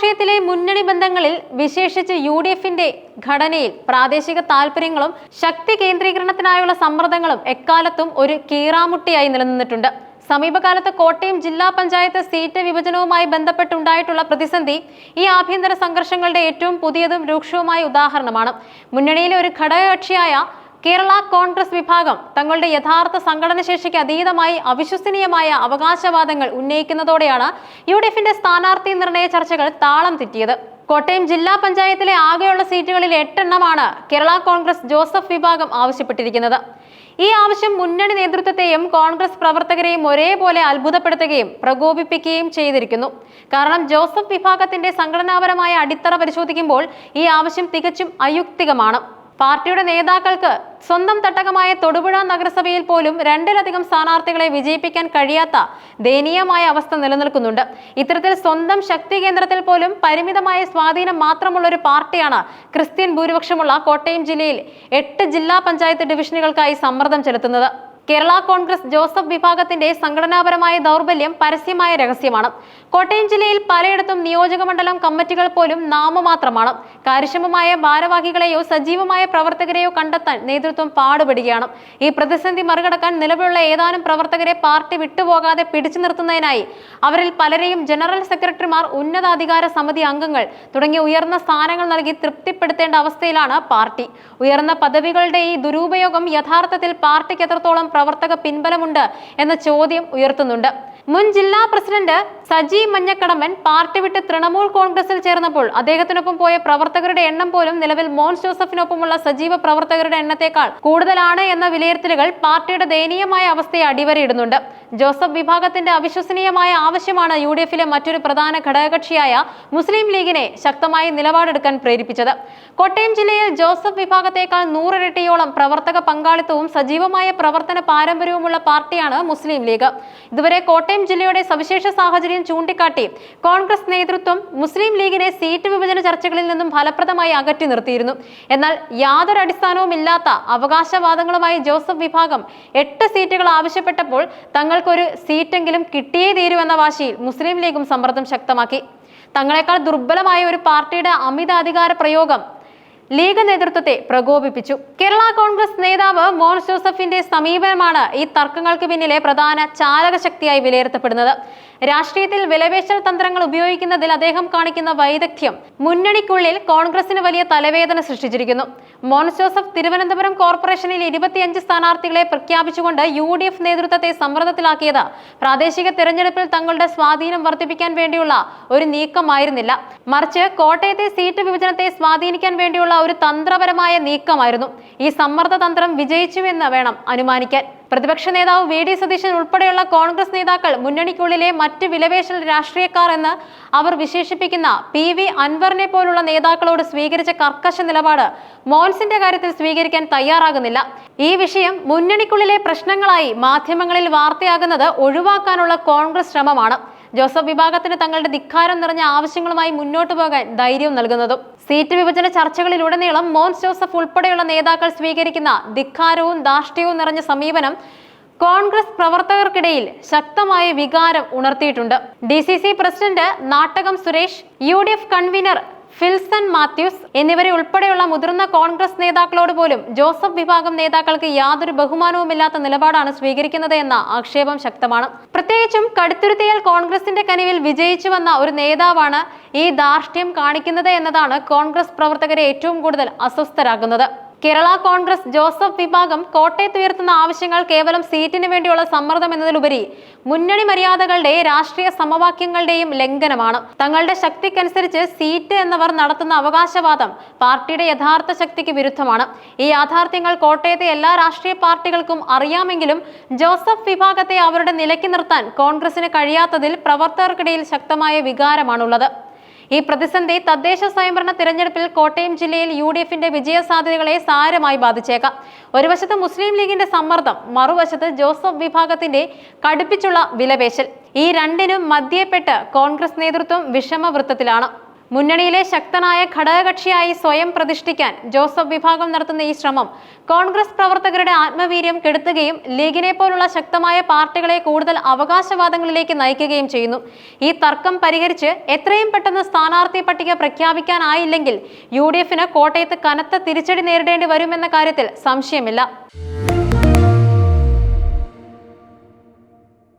രാഷ്ട്രീയത്തിലെ മുന്നണി ബന്ധങ്ങളിൽ വിശേഷിച്ച് യു ഡി എഫിന്റെ ഘടനയിൽ പ്രാദേശിക താൽപര്യങ്ങളും ശക്തി കേന്ദ്രീകരണത്തിനായുള്ള സമ്മർദ്ദങ്ങളും എക്കാലത്തും ഒരു കീറാമുട്ടിയായി നിലനിന്നിട്ടുണ്ട്. സമീപകാലത്ത് കോട്ടയം ജില്ലാ പഞ്ചായത്ത് സീറ്റ് വിഭജനവുമായി ബന്ധപ്പെട്ടുണ്ടായിട്ടുള്ള പ്രതിസന്ധി ഈ ആഭ്യന്തര സംഘർഷങ്ങളുടെ ഏറ്റവും പുതിയതും രൂക്ഷവുമായ ഉദാഹരണമാണ്. മുന്നണിയിലെ ഒരു ഘടകകക്ഷിയായ കേരള കോൺഗ്രസ് വിഭാഗം തങ്ങളുടെ യഥാർത്ഥ സംഘടന ശേഷിക്ക് അതീതമായി അവിശ്വസനീയമായ അവകാശവാദങ്ങൾ ഉന്നയിക്കുന്നതോടെയാണ് യു ഡി എഫിന്റെ സ്ഥാനാർത്ഥി നിർണയ ചർച്ചകൾ താളം തെറ്റിയത്. കോട്ടയം ജില്ലാ പഞ്ചായത്തിലെ ആകെയുള്ള സീറ്റുകളിൽ എട്ടെണ്ണമാണ് കേരള കോൺഗ്രസ് ജോസഫ് വിഭാഗം ആവശ്യപ്പെട്ടിരിക്കുന്നത്. ഈ ആവശ്യം മുന്നണി നേതൃത്വത്തെയും കോൺഗ്രസ് പ്രവർത്തകരെയും ഒരേപോലെ അത്ഭുതപ്പെടുത്തുകയും പ്രകോപിപ്പിക്കുകയും ചെയ്തിരിക്കുന്നു. കാരണം ജോസഫ് വിഭാഗത്തിന്റെ സംഘടനാപരമായ അടിത്തറ പരിശോധിക്കുമ്പോൾ ഈ ആവശ്യം തികച്ചും അയുക്തികമാണ്. പാർട്ടിയുടെ നേതാക്കൾക്ക് സ്വന്തം തട്ടകമായ തൊടുപുഴ നഗരസഭയിൽ പോലും രണ്ടിലധികം സ്ഥാനാർത്ഥികളെ വിജയിപ്പിക്കാൻ കഴിയാത്ത ദയനീയമായ അവസ്ഥ നിലനിൽക്കുന്നുണ്ട്. ഇത്തരത്തിൽ സ്വന്തം ശക്തി കേന്ദ്രത്തിൽ പോലും പരിമിതമായ സ്വാധീനം മാത്രമുള്ള ഒരു പാർട്ടിയാണ് ക്രിസ്ത്യൻ ഭൂരിപക്ഷമുള്ള കോട്ടയം ജില്ലയിൽ എട്ട് ജില്ലാ പഞ്ചായത്ത് ഡിവിഷനുകൾക്കായി സമ്മർദ്ദം ചെലുത്തുന്നത്. കേരള കോൺഗ്രസ് ജോസഫ് വിഭാഗത്തിന്റെ സംഘടനാപരമായ ദൗർബല്യം പരസ്യമായ രഹസ്യമാണ്. കോട്ടയം ജില്ലയിൽ പലയിടത്തും നിയോജക മണ്ഡലം കമ്മിറ്റികൾ പോലും നാമമാത്രമാണ്. കാര്യക്ഷമമായ ഭാരവാഹികളെയോ സജീവമായ പ്രവർത്തകരെയോ കണ്ടെത്താൻ നേതൃത്വം പാടുപെടുകയാണ്. ഈ പ്രതിസന്ധി മറികടക്കാൻ നിലവിലുള്ള ഏതാനും പ്രവർത്തകരെ പാർട്ടി വിട്ടുപോകാതെ പിടിച്ചു നിർത്തുന്നതിനായി അവരിൽ പലരെയും ജനറൽ സെക്രട്ടറിമാർ ഉന്നതാധികാര സമിതി അംഗങ്ങൾ തുടങ്ങിയ ഉയർന്ന സ്ഥാനങ്ങൾ നൽകി തൃപ്തിപ്പെടുത്തേണ്ട അവസ്ഥയിലാണ് പാർട്ടി. ഉയർന്ന പദവികളുടെ ഈ ദുരുപയോഗം യഥാർത്ഥത്തിൽ പാർട്ടിക്ക് എത്രത്തോളം പ്രവർത്തക പിൻബലമുണ്ട് എന്ന ചോദ്യം ഉയർത്തുന്നുണ്ട്. മുൻ ജില്ലാ പ്രസിഡന്റ് സജി മഞ്ഞക്കടമ്പൻ പാർട്ടി വിട്ട് തൃണമൂൽ കോൺഗ്രസിൽ ചേർന്നപ്പോൾ അദ്ദേഹത്തിനൊപ്പം പോയ പ്രവർത്തകരുടെ എണ്ണം പോലും നിലവിൽ മോൻസ് ജോസഫിനൊപ്പമുള്ള സജീവ പ്രവർത്തകരുടെ എണ്ണത്തേക്കാൾ കൂടുതലാണ് എന്ന വിലയിരുത്തലുകൾ പാർട്ടിയുടെ ദയനീയമായ അവസ്ഥയെ അടിവരയിടുന്നുണ്ട്. ജോസഫ് വിഭാഗത്തിന്റെ അവിശ്വസനീയമായ ആവശ്യമാണ് യു ഡി എഫിലെ മറ്റൊരു പ്രധാന ഘടകകക്ഷിയായ മുസ്ലിം ലീഗിനെ ശക്തമായി നിലപാടെടുക്കാൻ പ്രേരിപ്പിച്ചത്. കോട്ടയം ജില്ലയിൽ ജോസഫ് വിഭാഗത്തേക്കാൾ നൂറിരട്ടിയോളം പ്രവർത്തക പങ്കാളിത്തവും സജീവമായ പ്രവർത്തന പാരമ്പര്യവുമുള്ള പാർട്ടിയാണ് മുസ്ലിം ലീഗ്. ഇതുവരെ കോട്ടയം ജില്ലയുടെ സവിശേഷ സാഹചര്യം ചൂണ്ടിക്കാട്ടി കോൺഗ്രസ് നേതൃത്വം മുസ്ലിം ലീഗിനെ സീറ്റ് വിഭജന ചർച്ചകളിൽ നിന്നും ഫലപ്രദമായി അകറ്റി നിർത്തിയിരുന്നു. എന്നാൽ യാതൊരു അടിസ്ഥാനവുമില്ലാത്ത അവകാശവാദങ്ങളുമായി ജോസഫ് വിഭാഗം എട്ട് സീറ്റുകൾ ആവശ്യപ്പെട്ടപ്പോൾ തങ്ങൾക്കൊരു സീറ്റെങ്കിലും കിട്ടിയേ തീരൂ എന്ന വാശിയിൽ മുസ്ലിം ലീഗും സമ്മർദ്ദം ശക്തമാക്കി. തങ്ങളെക്കാൾ ദുർബലമായ ഒരു പാർട്ടിയുടെ അമിത അധികാര പ്രയോഗം ലീഗ് നേതൃത്വത്തെ പ്രകോപിപ്പിച്ചു. കേരള കോൺഗ്രസ് നേതാവ് മോൻസ് ജോസഫിന്റെ സമീപനമാണ് ഈ തർക്കങ്ങൾക്ക് പിന്നിലെ പ്രധാന ചാലകശക്തിയായി വിലയിരുത്തപ്പെടുന്നത്. രാഷ്ട്രീയത്തിൽ വിലപേശൽ തന്ത്രങ്ങൾ ഉപയോഗിക്കുന്നതിൽ അദ്ദേഹം കാണിക്കുന്ന വൈദഗ്ധ്യം മുന്നണിക്കുള്ളിൽ കോൺഗ്രസിന് വലിയ തലവേദന സൃഷ്ടിച്ചിരിക്കുന്നു. മോൻസ് ജോസഫ് തിരുവനന്തപുരം കോർപ്പറേഷനിൽ ഇരുപത്തിയഞ്ച് സ്ഥാനാർത്ഥികളെ പ്രഖ്യാപിച്ചുകൊണ്ട് യു ഡി എഫ് നേതൃത്വത്തെ സമ്മർദ്ദത്തിലാക്കിയത്. പ്രാദേശിക തെരഞ്ഞെടുപ്പിൽ തങ്ങളുടെ സ്വാധീനം വർദ്ധിപ്പിക്കാൻ വേണ്ടിയുള്ള ഒരു നീക്കമായിരുന്നില്ല. മറിച്ച് കോട്ടയത്തെ സീറ്റ് വിഭജനത്തെ സ്വാധീനിക്കാൻ വേണ്ടിയുള്ള ഒരു തന്ത്രപരമായ നീക്കമായിരുന്നു. ഈ സമ്മർദ്ദ തന്ത്രം വിജയിച്ചുവെന്ന് വേണം അനുമാനിക്കാൻ. പ്രതിപക്ഷ നേതാവ് വി ഡി സതീശൻ ഉൾപ്പെടെയുള്ള കോൺഗ്രസ് നേതാക്കൾ മുന്നണിക്കുള്ളിലെ മറ്റ് വിലവേഷൽ രാഷ്ട്രീയക്കാർ എന്ന് അവർ വിശേഷിപ്പിക്കുന്ന പി വി അൻവറിനെ പോലുള്ള നേതാക്കളോട് സ്വീകരിച്ച കർക്കശ നിലപാട് മോൻസിന്റെ കാര്യത്തിൽ സ്വീകരിക്കാൻ തയ്യാറാകുന്നില്ല. ഈ വിഷയം മുന്നണിക്കുള്ളിലെ പ്രശ്നങ്ങളായി മാധ്യമങ്ങളിൽ വാർത്തയാകുന്നത് ഒഴിവാക്കാനുള്ള കോൺഗ്രസ് ശ്രമമാണ്. ജോസഫ് വിഭാഗത്തിന് തങ്ങളുടെ ധിക്കാരം നിറഞ്ഞ ആവശ്യങ്ങളുമായി മുന്നോട്ട് പോകാൻ ധൈര്യം നൽകുന്നതും. സീറ്റ് വിഭജന ചർച്ചകളിലുടനീളം മോൻസ് ജോസഫ് ഉൾപ്പെടെയുള്ള നേതാക്കൾ സ്വീകരിക്കുന്ന ധിക്കാരവും ധാർഷ്ട്യവും നിറഞ്ഞ സമീപനം കോൺഗ്രസ് പ്രവർത്തകർക്കിടയിൽ ശക്തമായ വികാരം ഉണർത്തിയിട്ടുണ്ട്. D C C president Nattakam Suresh U D F convener Filson Mathews എന്നിവരെ ഉൾപ്പെടെയുള്ള മുതിർന്ന കോൺഗ്രസ് നേതാക്കളോട് പോലും ജോസഫ് വിഭാഗം നേതാക്കൾക്ക് യാതൊരു ബഹുമാനവുമില്ലാത്ത നിലപാടാണ് സ്വീകരിക്കുന്നത് എന്ന ആക്ഷേപം ശക്തമാണ്. പ്രത്യേകിച്ചും കടുത്തുരുത്തിയാൽ കോൺഗ്രസിന്റെ കനിവിൽ വിജയിച്ചു വന്ന ഒരു നേതാവാണ് ഈ ധാർഷ്ട്യം കാണിക്കുന്നത് എന്നതാണ് കോൺഗ്രസ് പ്രവർത്തകരെ ഏറ്റവും കൂടുതൽ അസ്വസ്ഥരാകുന്നത് കേരള കോൺഗ്രസ് ജോസഫ് വിഭാഗം കോട്ടയത്ത് ഉയർത്തുന്ന ആവശ്യങ്ങൾ കേവലം സീറ്റിന് വേണ്ടിയുള്ള സമ്മർദ്ദം എന്നതിലുപരി മുന്നണി മര്യാദകളുടെ രാഷ്ട്രീയ സമവാക്യങ്ങളുടെയും ലംഘനമാണ്. തങ്ങളുടെ ശക്തിക്കനുസരിച്ച് സീറ്റ് എന്നവർ നടത്തുന്ന അവകാശവാദം പാർട്ടിയുടെ യഥാർത്ഥ ശക്തിക്ക് വിരുദ്ധമാണ്. ഈ യാഥാർത്ഥ്യങ്ങൾ കോട്ടയത്തെ എല്ലാ രാഷ്ട്രീയ പാർട്ടികൾക്കും അറിയാമെങ്കിലും ജോസഫ് വിഭാഗത്തെ അവരുടെ നിലയ്ക്ക് നിർത്താൻ കോൺഗ്രസിന് കഴിയാത്തതിൽ പ്രവർത്തകർക്കിടയിൽ ശക്തമായ വികാരമാണുള്ളത്. ഈ പ്രതിസന്ധി തദ്ദേശ സ്വയംഭരണ തിരഞ്ഞെടുപ്പിൽ കോട്ടയം ജില്ലയിൽ യു ഡി എഫിന്റെ വിജയ സാധ്യതകളെ സാരമായി ബാധിച്ചേക്കാം. ഒരു വശത്ത് മുസ്ലിം ലീഗിന്റെ സമ്മർദ്ദം മറുവശത്ത് ജോസഫ് വിഭാഗത്തിന്റെ കടുപ്പിച്ചുള്ള വിലപേശൽ. ഈ രണ്ടിനും മധ്യപ്പെട്ട് കോൺഗ്രസ് നേതൃത്വം വിഷമവൃത്തത്തിലാണ്. മുന്നണിയിലെ ശക്തനായ ഘടകകക്ഷിയായി സ്വയം പ്രതിഷ്ഠിക്കാൻ ജോസഫ് വിഭാഗം നടത്തുന്ന ഈ ശ്രമം കോൺഗ്രസ് പ്രവർത്തകരുടെ ആത്മവീര്യം കെടുത്തുകയും ലീഗിനെ പോലുള്ള ശക്തമായ പാർട്ടികളെ കൂടുതൽ അവകാശവാദങ്ങളിലേക്ക് നയിക്കുകയും ചെയ്യുന്നു. ഈ തർക്കം പരിഹരിച്ച് എത്രയും പെട്ടെന്ന് സ്ഥാനാർത്ഥി പട്ടിക പ്രഖ്യാപിക്കാനായില്ലെങ്കിൽ യു ഡി എഫിന് കോട്ടയത്ത് കനത്ത തിരിച്ചടി നേരിടേണ്ടി വരുമെന്ന കാര്യത്തിൽ സംശയമില്ല.